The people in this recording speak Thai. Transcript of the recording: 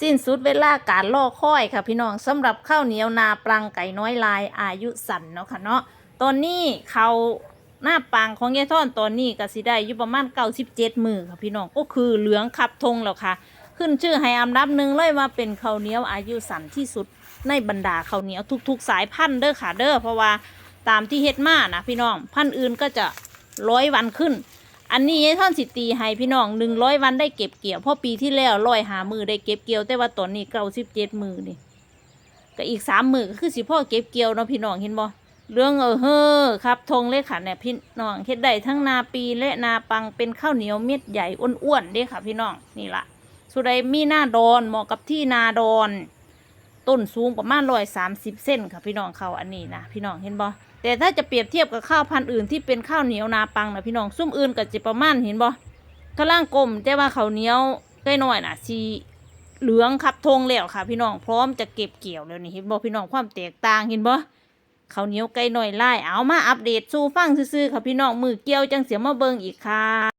สิ้นสุดเวลาการล่อค่อยค่ะพี่น้องสำหรับข้าวเหนียวนาปลังไก่น้อยลายอายุสั้นเนาะค่ะเนาะตอนนี้เขาหน้าปังของยายท่อนตอนนี้ก็สิได้อยู่ประมาณเก้าสิบเจ็ดมือค่ะพี่น้องก็คือเหลืองขับธงแล้วค่ะ ขึ้นชื่อให้อันดับหนึ่งเลยว่าเป็นข้าวเหนียวอายุสั้นที่สุดในบรรดาข้าวเหนียวทุก ๆ สายพันธุ์เด้อค่ะเด้อเพราะว่าตามที่เฮ็ดมานะพี่น้องพันธุ์อื่นก็จะร้อยวันขึ้น อันนี้ยายท่อนสิตีให้พี่น้องหนึ่งร้อยวันได้เก็บเกี่ยวเพราะปีที่แล้วร้อยหามือได้เก็บเกี่ยวแต่ว่าตอนนี้เก้าสิบเจ็ดมือนี่ก็อีกสามมือก็คือสิพ่อเก็บเกี่ยวเนาะพี่น้องเห็นบ่เรื่องเออเฮ้อครับธงเลยค่ะเนี่ยพี่น้องเฮ็ดได้ทั้งนาปีและนาปังเป็นข้าวเหนียวเม็ดใหญ่อ้วนๆเด้ค่ะ พี่น้องนี่ละสุดใดมีหน้าดอนเหมาะกับที่นาดอน ต้นสูงประมาณร้อยสามสิบเส้นค่ะพี่น้องเขาอันนี้นะพี่น้องเห็นบ่แต่ถ้าจะเปรียบเทียบกับข้าวพันธุ์อื่นที่เป็นข้าวเหนียวนาปังนะพี่น้องซุ้มอื่นก็จะประมาณเห็นบ่ข้างล่างกลมแต่ว่าข้าวเหนียวใกล้น้อยน่ะสีเหลืองขับธงแล้วค่ะ พี่น้องพร้อมจะเก็บเกี่ยวแล้วนี่เห็นบ่พี่น้องความแตกต่างเห็นบ่ข้าวเหนียวไก่น้อยไล่เอามาอัปเดตสู่ฟังซื่อๆค่ะพี่น้องมือเกี่ยวจังเสียมาเบิ่งอีกค่ะ